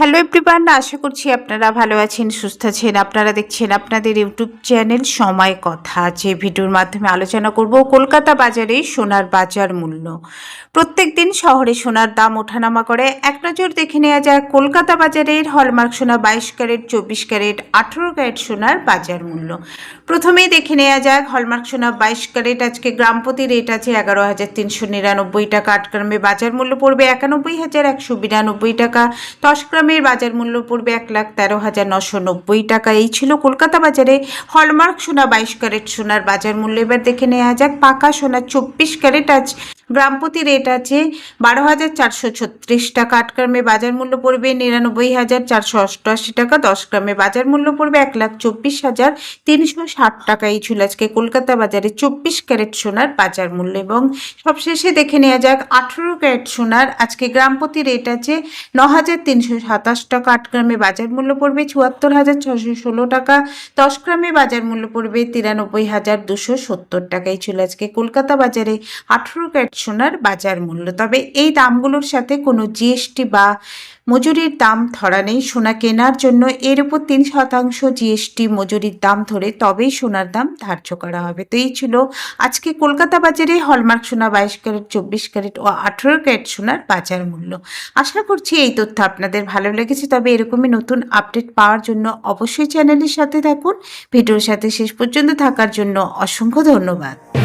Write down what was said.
Hello everyone আশা করছি আপনারা ভালো আছেন, সুস্থ আছেন। আপনারা দেখছেন আপনাদের ইউটিউব চ্যানেল সময় কথা। যে ভিডিওর মাধ্যমে আলোচনা করব কলকাতা বাজারে সোনার বাজার মূল্য। প্রত্যেক দিন শহরে সোনার দাম ওঠানামা করে। এক নজর দেখে নেওয়া যায় কলকাতা বাজারের হলমার্ক সোনা বাইশ ক্যারেট, চব্বিশ ক্যারেট, আঠেরো ক্যারেট সোনার বাজার মূল্য। প্রথমেই দেখে নেওয়া যাক হলমার্ক সোনা বাইশ ক্যারেট, আজকে গ্রামপতি রেট আছে এগারো হাজার তিনশো নিরানব্বই টাকা। আট গ্রামে বাজার মূল্য পড়বে একানব্বই হাজার একশো বিরানব্বই টাকা। দশ গ্রামের বাজার মূল্য পড়বে এক লাখ তেরো হাজার নশো নব্বই টাকা। এই ছিল কলকাতা বাজারে। হলমার্ক সোনা বাইশ ক্যারেট সোনার বাজার মূল্য। এবার দেখে নেওয়া যাক পাকা সোনা চব্বিশ ক্যারেট আজ গ্রামপতি রেট আছে বারো হাজার চারশো ছত্রিশ টাকা। আট গ্রামে বাজার মূল্য পড়বে নিরানব্বই হাজার চারশো অষ্টআশি টাকা। দশ গ্রামে বাজার মূল্য পড়বে এক লাখ চব্বিশ হাজার তিনশো ষাট টাকা। এই ছিল আজকে কলকাতা বাজারে চব্বিশ ক্যারেট সোনার বাজার মূল্য এবং সবশেষে দেখে নেওয়া যাক আঠেরো ক্যারেট সোনার। আজকে গ্রামপতি রেট আছে ন হাজার তিনশো সাতাশ টাকা। আট গ্রামে বাজার মূল্য পড়বে চুয়াত্তর হাজার ছশো ষোলো টাকা। দশ গ্রামে বাজার মূল্য পড়বে তিরানব্বই হাজার দুশো সত্তর টাকাই ছিল আজকে কলকাতা বাজারে আঠেরো ক্যারেট সোনার বাজার মূল্য। তবে এই দামগুলোর সাথে কোনো জিএসটি বা মজুরির দাম ধরা নেই। সোনা কেনার জন্য এর উপর তিন শতাংশ জিএসটি মজুরির দাম ধরে তবেই সোনার দাম ধার্য করা হবে। তো এই ছিল আজকে কলকাতা বাজারে হলমার্ক সোনা বাইশ ক্যারেট, চব্বিশ ক্যারেট ও আঠেরো ক্যারেট সোনার বাজার মূল্য। আশা করছি এই তথ্য আপনাদের ভালো লেগেছে। তবে এরকমই নতুন আপডেট পাওয়ার জন্য অবশ্যই চ্যানেলের সাথে থাকুন। ভিডিওর সাথে শেষ পর্যন্ত থাকার জন্য অসংখ্য ধন্যবাদ।